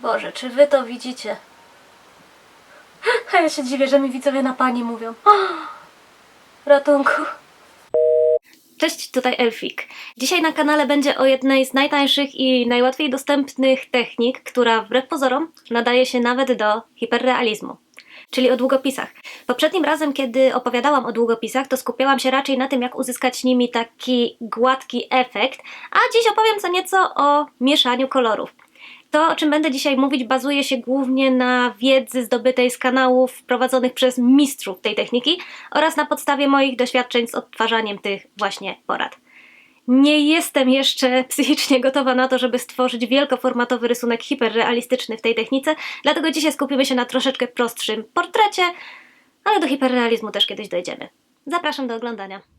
Boże, czy wy to widzicie? A ja się dziwię, że mi widzowie na pani mówią. Ratunku. Cześć, tutaj Elfik. Dzisiaj na kanale będzie o jednej z najtańszych i najłatwiej dostępnych technik, która wbrew pozorom nadaje się nawet do hiperrealizmu, czyli o długopisach. Poprzednim razem, kiedy opowiadałam o długopisach, to skupiałam się raczej na tym, jak uzyskać nimi taki gładki efekt, a dziś opowiem co nieco o mieszaniu kolorów. To, o czym będę dzisiaj mówić, bazuje się głównie na wiedzy zdobytej z kanałów prowadzonych przez mistrzów tej techniki oraz na podstawie moich doświadczeń z odtwarzaniem tych właśnie porad. Nie jestem jeszcze psychicznie gotowa na to, żeby stworzyć wielkoformatowy rysunek hiperrealistyczny w tej technice, dlatego dzisiaj skupimy się na troszeczkę prostszym portrecie, ale do hiperrealizmu też kiedyś dojdziemy. Zapraszam do oglądania.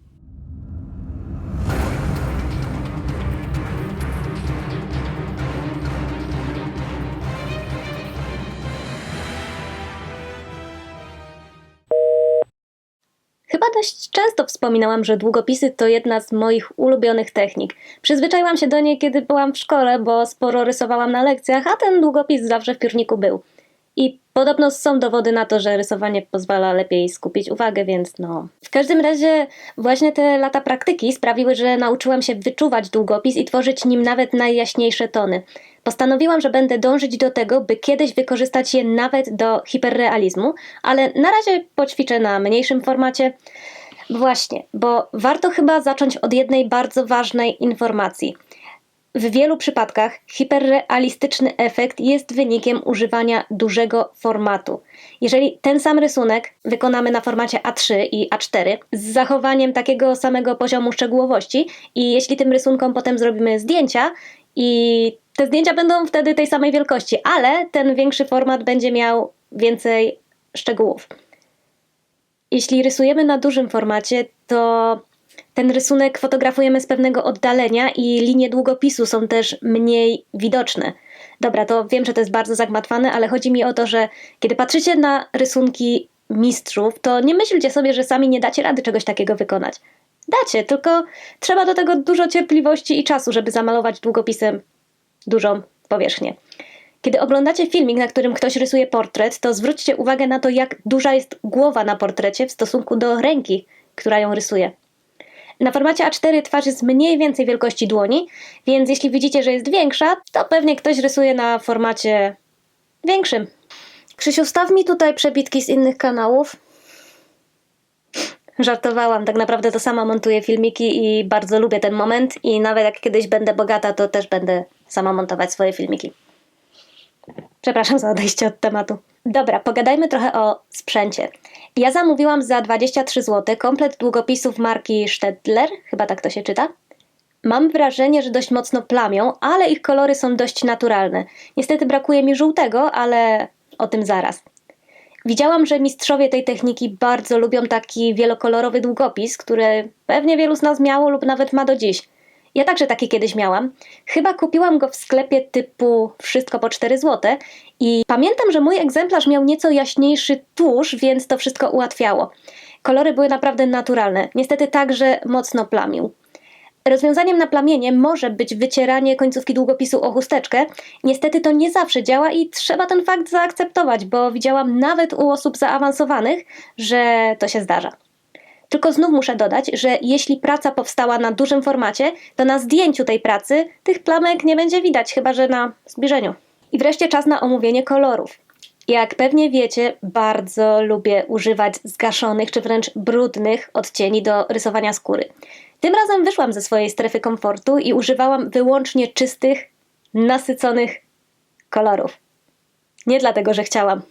Dość często wspominałam, że długopisy to jedna z moich ulubionych technik. Przyzwyczaiłam się do niej, kiedy byłam w szkole, bo sporo rysowałam na lekcjach, a ten długopis zawsze w piórniku był. I podobno są dowody na to, że rysowanie pozwala lepiej skupić uwagę, więc no. W każdym razie, właśnie te lata praktyki sprawiły, że nauczyłam się wyczuwać długopis i tworzyć nim nawet najjaśniejsze tony. Postanowiłam, że będę dążyć do tego, by kiedyś wykorzystać je nawet do hiperrealizmu, ale na razie poćwiczę na mniejszym formacie. Właśnie, bo warto chyba zacząć od jednej bardzo ważnej informacji. W wielu przypadkach hiperrealistyczny efekt jest wynikiem używania dużego formatu. Jeżeli ten sam rysunek wykonamy na formacie A3 i A4 z zachowaniem takiego samego poziomu szczegółowości i jeśli tym rysunkom potem zrobimy zdjęcia i te zdjęcia będą wtedy tej samej wielkości, ale ten większy format będzie miał więcej szczegółów. Jeśli rysujemy na dużym formacie, to ten rysunek fotografujemy z pewnego oddalenia i linie długopisu są też mniej widoczne. Dobra, to wiem, że to jest bardzo zagmatwane, ale chodzi mi o to, że kiedy patrzycie na rysunki mistrzów, to nie myślcie sobie, że sami nie dacie rady czegoś takiego wykonać. Dacie, tylko trzeba do tego dużo cierpliwości i czasu, żeby zamalować długopisem dużą powierzchnię. Kiedy oglądacie filmik, na którym ktoś rysuje portret, to zwróćcie uwagę na to, jak duża jest głowa na portrecie w stosunku do ręki, która ją rysuje. Na formacie A4 twarz jest mniej więcej wielkości dłoni, więc jeśli widzicie, że jest większa, to pewnie ktoś rysuje na formacie większym. Krzysiu, staw mi tutaj przebitki z innych kanałów. Żartowałam, tak naprawdę to sama montuję filmiki i bardzo lubię ten moment i nawet jak kiedyś będę bogata, to też będę sama montować swoje filmiki. Przepraszam za odejście od tematu. Dobra, pogadajmy trochę o sprzęcie. Ja zamówiłam za 23 zł komplet długopisów marki Stedtler, chyba tak to się czyta. Mam wrażenie, że dość mocno plamią, ale ich kolory są dość naturalne. Niestety brakuje mi żółtego, ale o tym zaraz. Widziałam, że mistrzowie tej techniki bardzo lubią taki wielokolorowy długopis, który pewnie wielu z nas miało lub nawet ma do dziś. Ja także taki kiedyś miałam. Chyba kupiłam go w sklepie typu wszystko po 4 zł i pamiętam, że mój egzemplarz miał nieco jaśniejszy tusz, więc to wszystko ułatwiało. Kolory były naprawdę naturalne. Niestety także mocno plamił. Rozwiązaniem na plamienie może być wycieranie końcówki długopisu o chusteczkę. Niestety to nie zawsze działa i trzeba ten fakt zaakceptować, bo widziałam nawet u osób zaawansowanych, że to się zdarza. Tylko znów muszę dodać, że jeśli praca powstała na dużym formacie, to na zdjęciu tej pracy tych plamek nie będzie widać, chyba że na zbliżeniu. I wreszcie czas na omówienie kolorów. Jak pewnie wiecie, bardzo lubię używać zgaszonych czy wręcz brudnych odcieni do rysowania skóry. Tym razem wyszłam ze swojej strefy komfortu i używałam wyłącznie czystych, nasyconych kolorów. Nie dlatego, że chciałam,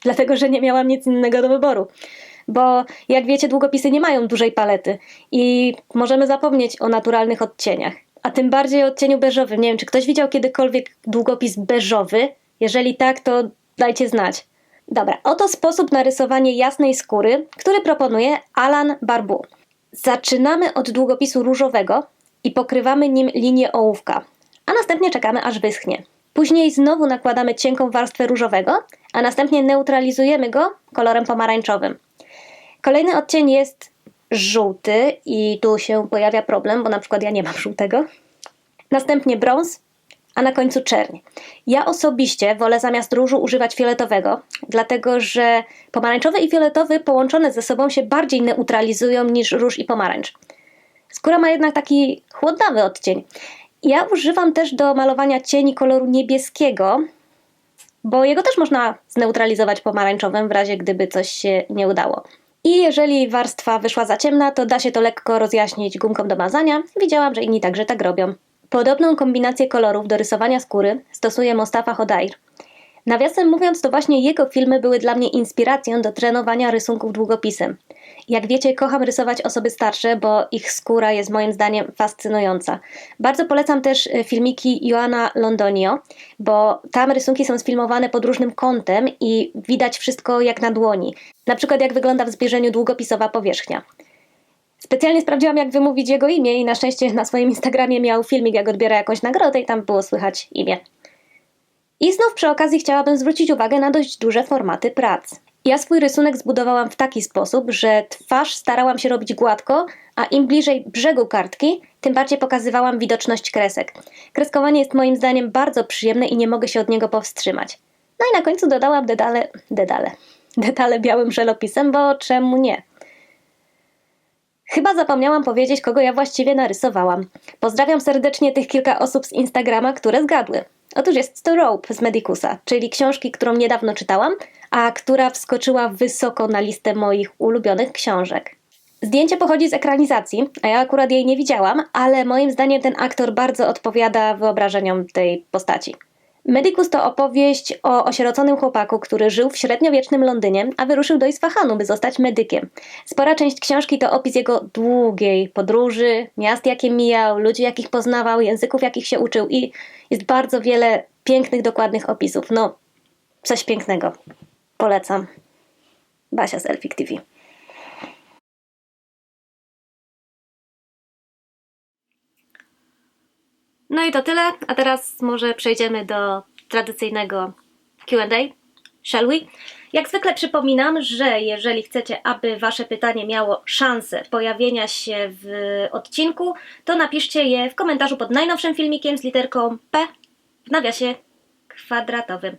dlatego, że nie miałam nic innego do wyboru. Bo jak wiecie, długopisy nie mają dużej palety i możemy zapomnieć o naturalnych odcieniach. A tym bardziej o odcieniu beżowym. Nie wiem, czy ktoś widział kiedykolwiek długopis beżowy? Jeżeli tak, to dajcie znać. Dobra, oto sposób na rysowanie jasnej skóry, który proponuje Alan Barbu. Zaczynamy od długopisu różowego i pokrywamy nim linię ołówka, a następnie czekamy aż wyschnie. Później znowu nakładamy cienką warstwę różowego, a następnie neutralizujemy go kolorem pomarańczowym. Kolejny odcień jest żółty i tu się pojawia problem, bo na przykład ja nie mam żółtego. Następnie brąz, a na końcu czerń. Ja osobiście wolę zamiast różu używać fioletowego, dlatego że pomarańczowy i fioletowy połączone ze sobą się bardziej neutralizują niż róż i pomarańcz. Skóra ma jednak taki chłodnawy odcień. Ja używam też do malowania cieni koloru niebieskiego, bo jego też można zneutralizować pomarańczowym w razie gdyby coś się nie udało. I jeżeli warstwa wyszła za ciemna, to da się to lekko rozjaśnić gumką do mazania. Widziałam, że inni także tak robią. Podobną kombinację kolorów do rysowania skóry stosuje Mostafa Hodair. Nawiasem mówiąc, to właśnie jego filmy były dla mnie inspiracją do trenowania rysunków długopisem. Jak wiecie, kocham rysować osoby starsze, bo ich skóra jest moim zdaniem fascynująca. Bardzo polecam też y, filmiki Joana Londonio, bo tam rysunki są sfilmowane pod różnym kątem i widać wszystko jak na dłoni. Na przykład jak wygląda w zbliżeniu długopisowa powierzchnia. Specjalnie sprawdziłam, jak wymówić jego imię i na szczęście na swoim Instagramie miał filmik, jak odbiera jakąś nagrodę i tam było słychać imię. I znów przy okazji chciałabym zwrócić uwagę na dość duże formaty prac. Ja swój rysunek zbudowałam w taki sposób, że twarz starałam się robić gładko, a im bliżej brzegu kartki, tym bardziej pokazywałam widoczność kresek. Kreskowanie jest moim zdaniem bardzo przyjemne i nie mogę się od niego powstrzymać. No i na końcu dodałam dedale, dedale, detale białym żelopisem, bo czemu nie? Chyba zapomniałam powiedzieć, kogo ja właściwie narysowałam. Pozdrawiam serdecznie tych kilka osób z Instagrama, które zgadły. Otóż jest to Rope z Medicusa, czyli książki, którą niedawno czytałam, a która wskoczyła wysoko na listę moich ulubionych książek. Zdjęcie pochodzi z ekranizacji, a ja akurat jej nie widziałam, ale moim zdaniem ten aktor bardzo odpowiada wyobrażeniom tej postaci. Medicus to opowieść o osieroconym chłopaku, który żył w średniowiecznym Londynie, a wyruszył do Isfahanu, by zostać medykiem. Spora część książki to opis jego długiej podróży, miast, jakie mijał, ludzi, jakich poznawał, języków, jakich się uczył i jest bardzo wiele pięknych, dokładnych opisów. No, coś pięknego. Polecam. Basia z Elfik TV. No i to tyle, a teraz może przejdziemy do tradycyjnego QA. Shall we? Jak zwykle przypominam, że jeżeli chcecie, aby Wasze pytanie miało szansę pojawienia się w odcinku, to napiszcie je w komentarzu pod najnowszym filmikiem z literką P w nawiasie kwadratowym.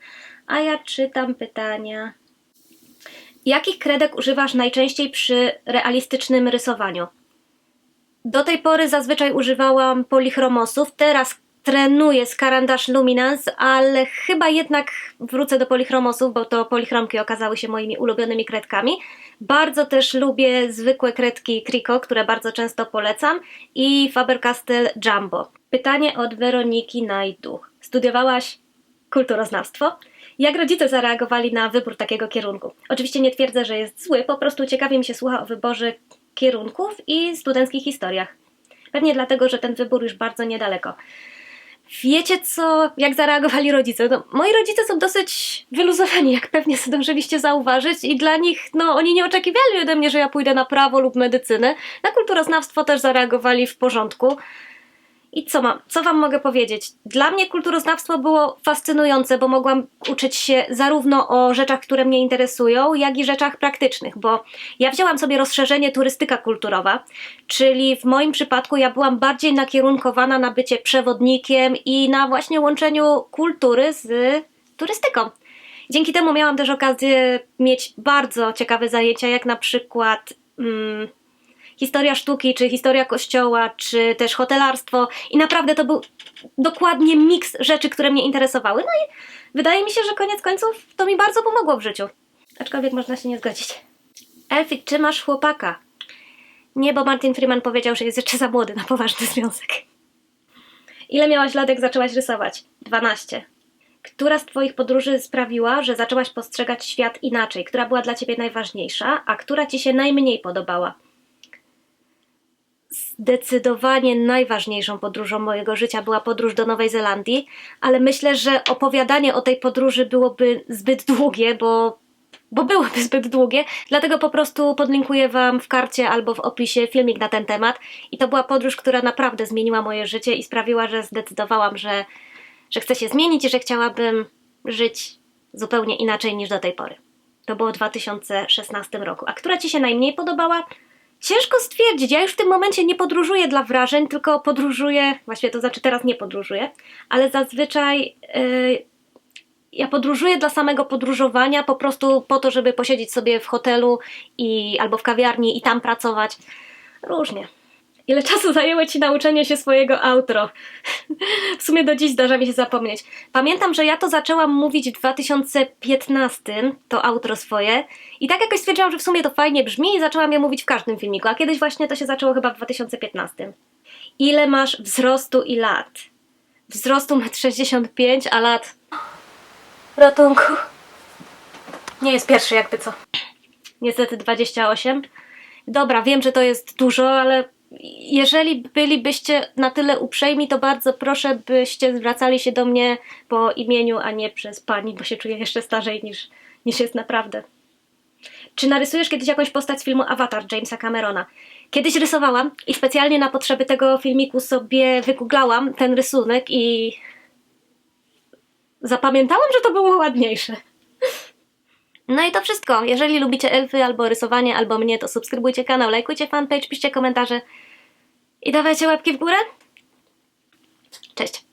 A ja czytam pytania. Jakich kredek używasz najczęściej przy realistycznym rysowaniu? Do tej pory zazwyczaj używałam polichromosów, teraz trenuję z Carandash Luminance, ale chyba jednak wrócę do polichromosów, bo to polichromki okazały się moimi ulubionymi kredkami. Bardzo też lubię zwykłe kredki Crico, które bardzo często polecam i Faber-Castell Jumbo. Pytanie od Weroniki Najdu. Studiowałaś kulturoznawstwo? Jak rodzice zareagowali na wybór takiego kierunku? Oczywiście nie twierdzę, że jest zły, po prostu ciekawie mi się słucha o wyborze kierunków i studenckich historiach. Pewnie dlatego, że ten wybór już bardzo niedaleko. Wiecie co, jak zareagowali rodzice? No, moi rodzice są dosyć wyluzowani, jak pewnie zdążyliście zauważyć i dla nich, no oni nie oczekiwali ode mnie, że ja pójdę na prawo lub medycynę. Na kulturoznawstwo też zareagowali w porządku. I co mam, co wam mogę powiedzieć? Dla mnie kulturoznawstwo było fascynujące, bo mogłam uczyć się zarówno o rzeczach, które mnie interesują, jak i rzeczach praktycznych, bo ja wzięłam sobie rozszerzenie turystyka kulturowa, czyli w moim przypadku ja byłam bardziej nakierunkowana na bycie przewodnikiem i na właśnie łączeniu kultury z turystyką. Dzięki temu miałam też okazję mieć bardzo ciekawe zajęcia, jak na przykład. Hmm, historia sztuki, czy historia kościoła, czy też hotelarstwo i naprawdę to był dokładnie miks rzeczy, które mnie interesowały. No i wydaje mi się, że koniec końców to mi bardzo pomogło w życiu. Aczkolwiek można się nie zgodzić. Elfik, czy masz chłopaka? Nie, bo Martin Freeman powiedział, że jest jeszcze za młody na poważny związek. Ile miałaś lat, jak zaczęłaś rysować? 12. Która z Twoich podróży sprawiła, że zaczęłaś postrzegać świat inaczej? Która była dla Ciebie najważniejsza, a która Ci się najmniej podobała? Zdecydowanie najważniejszą podróżą mojego życia była podróż do Nowej Zelandii, ale myślę, że opowiadanie o tej podróży byłoby zbyt długie, bo, bo byłoby zbyt długie, dlatego po prostu podlinkuję Wam w karcie albo w opisie filmik na ten temat. I to była podróż, która naprawdę zmieniła moje życie i sprawiła, że zdecydowałam, że, że chcę się zmienić i że chciałabym żyć zupełnie inaczej niż do tej pory. To było w 2016 roku. A która Ci się najmniej podobała? Ciężko stwierdzić. Ja już w tym momencie nie podróżuję dla wrażeń, tylko podróżuję, właściwie to znaczy teraz nie podróżuję, ale zazwyczaj yy, ja podróżuję dla samego podróżowania, po prostu po to, żeby posiedzieć sobie w hotelu i, albo w kawiarni i tam pracować. Różnie. Ile czasu zajęło Ci nauczenie się swojego outro? W sumie do dziś zdarza mi się zapomnieć. Pamiętam, że ja to zaczęłam mówić w 2015, to outro swoje. I tak jakoś stwierdziłam, że w sumie to fajnie brzmi i zaczęłam je mówić w każdym filmiku. A kiedyś właśnie to się zaczęło chyba w 2015. Ile masz wzrostu i lat? Wzrostu 1,65 m, a lat... Ratunku. Nie jest pierwszy jakby co. Niestety 28. Dobra, wiem, że to jest dużo, ale jeżeli bylibyście na tyle uprzejmi, to bardzo proszę, byście zwracali się do mnie po imieniu, a nie przez pani, bo się czuję jeszcze starzej niż, niż jest naprawdę. Czy narysujesz kiedyś jakąś postać z filmu Avatar Jamesa Camerona? Kiedyś rysowałam i specjalnie na potrzeby tego filmiku sobie wygooglałam ten rysunek i zapamiętałam, że to było ładniejsze. No i to wszystko. Jeżeli lubicie elfy, albo rysowanie, albo mnie, to subskrybujcie kanał, lajkujcie fanpage, piszcie komentarze i dawajcie łapki w górę. Cześć!